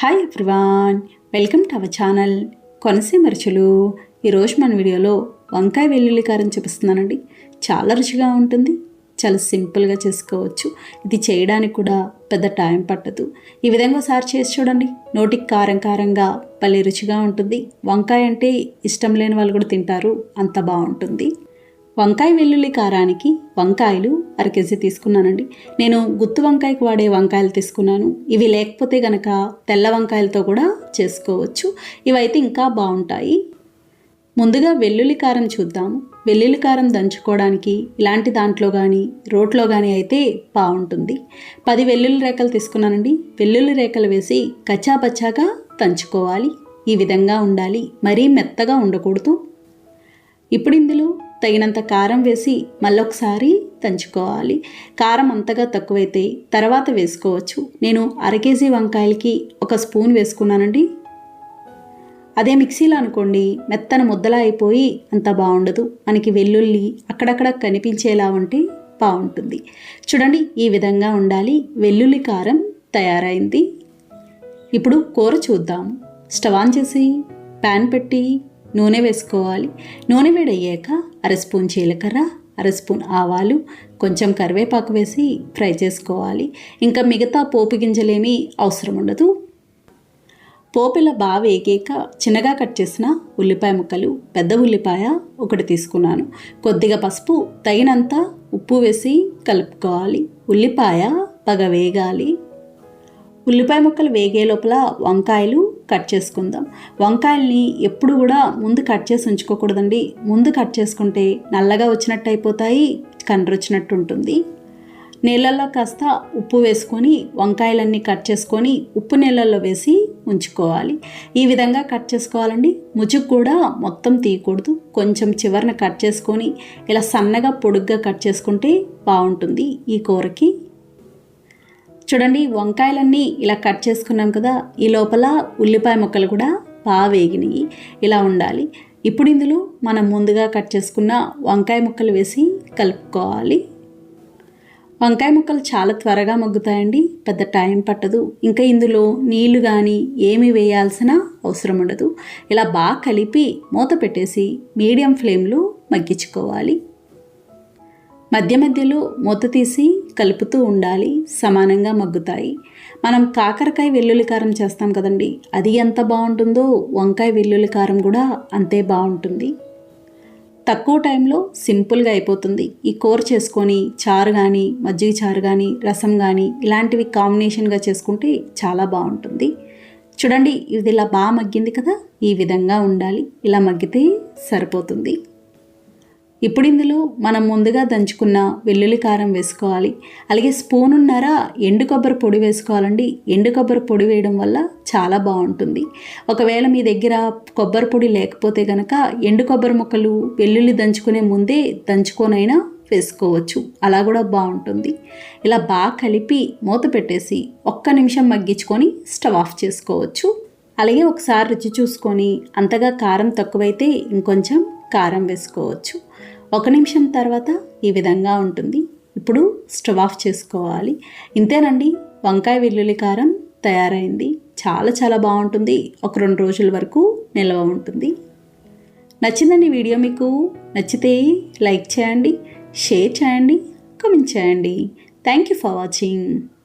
Hi everyone welcome to our channel Konaseema రుచులు ఈరోజు మన వీడియోలో వంకాయ వెల్లుల్లి కారం చూపిస్తున్నానండి. చాలా రుచిగా ఉంటుంది చాలా సింపుల్గా చేసుకోవచ్చు. ఇది చేయడానికి కూడా పెద్ద టైం పట్టదు. ఈ విధంగా ఒకసారి చేసి చూడండి. నోటికి కారం కారంగా భలే రుచిగా ఉంటుంది. వంకాయ అంటే ఇష్టం లేని వాళ్ళు కూడా తింటారు. అంత బాగుంటుంది. వంకాయ వెల్లుల్లి కారానికి వంకాయలు అర కేజీ తీసుకున్నానండి. నేను గుత్తు వంకాయకు వాడే వంకాయలు తీసుకున్నాను. ఇవి లేకపోతే గనక తెల్ల వంకాయలతో కూడా చేసుకోవచ్చు. ఇవైతే ఇంకా బాగుంటాయి. ముందుగా వెల్లుల్లి కారం చూద్దాము వెల్లుల్లి కారం దంచుకోవడానికి ఇలాంటి దాంట్లో కానీ రోట్లో కానీ అయితే బాగుంటుంది. పది వెల్లుల్లి రేఖలు తీసుకున్నానండి. వెల్లుల్లి రేఖలు వేసి కచ్చాపచ్చాగా దంచుకోవాలి. ఈ విధంగా ఉండాలి. మరీ మెత్తగా ఉండకూడదు. ఇప్పుడు ఇందులో తగినంత కారం వేసి మళ్ళొకసారి దంచుకోవాలి. కారం అంతగా తక్కువైతే తర్వాత వేసుకోవచ్చు. నేను అర కేజీ వంకాయలకి ఒక స్పూన్ వేసుకున్నానండి. అదే మిక్సీలో అనుకోండి మెత్తన ముద్దలా అయిపోయి అంత బాగుండదు. మనకి వెల్లుల్లి అక్కడక్కడ కనిపించేలా ఉంటే బాగుంటుంది. చూడండి ఈ విధంగా ఉండాలి. వెల్లుల్లి కారం తయారైంది. ఇప్పుడు కూర చూద్దాం. స్టవ్ ఆన్ చేసి ప్యాన్ పెట్టి నూనె వేసుకోవాలి. నూనె వేడయ్యాక అర స్పూన్ జీలకర్ర అర స్పూన్ ఆవాలు కొంచెం కరివేపాకు వేసి ఫ్రై చేసుకోవాలి. ఇంకా మిగతా పోపు గింజలేమీ అవసరం ఉండదు. పోపుల బాగా వేగాక చిన్నగా కట్ చేసిన ఉల్లిపాయ ముక్కలు పెద్ద ఉల్లిపాయ ఒకటి తీసుకున్నాను. కొద్దిగా పసుపు తగినంత ఉప్పు వేసి కలుపుకోవాలి. ఉల్లిపాయ బాగా వేగాలి. ఉల్లిపాయ ముక్కలు వేగే లోపల వంకాయలు కట్ చేసుకుందాం. వంకాయల్ని ఎప్పుడు కూడా ముందు కట్ చేసి ఉంచుకోకూడదండి. ముందు కట్ చేసుకుంటే నల్లగా వచ్చినట్టు అయిపోతాయి కండ్రొచ్చినట్టు ఉంటుంది. నీళ్ళల్లో కాస్త ఉప్పు వేసుకొని వంకాయలన్నీ కట్ చేసుకొని ఉప్పు నీళ్ళల్లో వేసి ఉంచుకోవాలి. ఈ విధంగా కట్ చేసుకోవాలండి. ముచుకు కూడా మొత్తం తీయకూడదు. కొంచెం చివరిన కట్ చేసుకొని ఇలా సన్నగా పొడుగ్గా కట్ చేసుకుంటే బాగుంటుంది ఈ కూరకి. చూడండి వంకాయలన్నీ ఇలా కట్ చేసుకున్నాం కదా ఈ లోపల ఉల్లిపాయ ముక్కలు కూడా బాగా వేగినాయి. ఇలా ఉండాలి. ఇప్పుడు ఇందులో మనం ముందుగా కట్ చేసుకున్న వంకాయ ముక్కలు వేసి కలుపుకోవాలి. వంకాయ ముక్కలు చాలా త్వరగా మగ్గుతాయండి పెద్ద టైం పట్టదు. ఇంకా ఇందులో నీళ్ళు కానీ ఏమి వేయాల్సిన అవసరం ఉండదు. ఇలా బాగా కలిపి మూత పెట్టేసి మీడియం ఫ్లేమ్లో మగ్గించుకోవాలి. మధ్య మధ్యలో మూత తీసి కలుపుతూ ఉండాలి సమానంగా మగ్గుతాయి. మనం కాకరకాయ వెల్లుల్లి కారం చేస్తాం కదండి అది ఎంత బాగుంటుందో వంకాయ వెల్లుల్లి కారం కూడా అంతే బాగుంటుంది. తక్కువ టైంలో సింపుల్గా అయిపోతుంది. ఈ కూర చేసుకొని చారు కానీ మజ్జిగ చారు కానీ రసం కానీ ఇలాంటివి కాంబినేషన్గా చేసుకుంటే చాలా బాగుంటుంది. చూడండి ఇది ఇలా బాగా మగ్గింది కదా ఈ విధంగా ఉండాలి. ఇలా మగ్గితే సరిపోతుంది. ఇప్పుడు ఇందులో మనం ముందుగా దంచుకున్న వెల్లుల్లి కారం వేసుకోవాలి. అలాగే స్పూన్ ఉన్నారా ఎండు కొబ్బరి పొడి వేసుకోవాలండి. ఎండు కొబ్బరి పొడి వేయడం వల్ల చాలా బాగుంటుంది. ఒకవేళ మీ దగ్గర కొబ్బరి పొడి లేకపోతే కనుక ఎండు కొబ్బరి ముక్కలు వెల్లుల్లి దంచుకునే ముందే దంచుకొనైనా వేసుకోవచ్చు. అలా కూడా బాగుంటుంది. ఇలా బాగా కలిపి మూత పెట్టేసి ఒక్క నిమిషం మగ్గించుకొని స్టవ్ ఆఫ్ చేసుకోవచ్చు. అలాగే ఒకసారి రుచి చూసుకొని అంతగా కారం తక్కువైతే ఇంకొంచెం కారం వేసుకోవచ్చు. ఒక నిమిషం తర్వాత ఈ విధంగా ఉంటుంది. ఇప్పుడు స్టవ్ ఆఫ్ చేసుకోవాలి. ఇంతేనండి వంకాయ వెల్లుల్లి కారం తయారైంది. చాలా చాలా బాగుంటుంది. ఒక రెండు రోజుల వరకు నిల్వ ఉంటుంది. నచ్చిందండి వీడియో మీకు నచ్చితే లైక్ చేయండి షేర్ చేయండి కమెంట్ చేయండి. Thank you for watching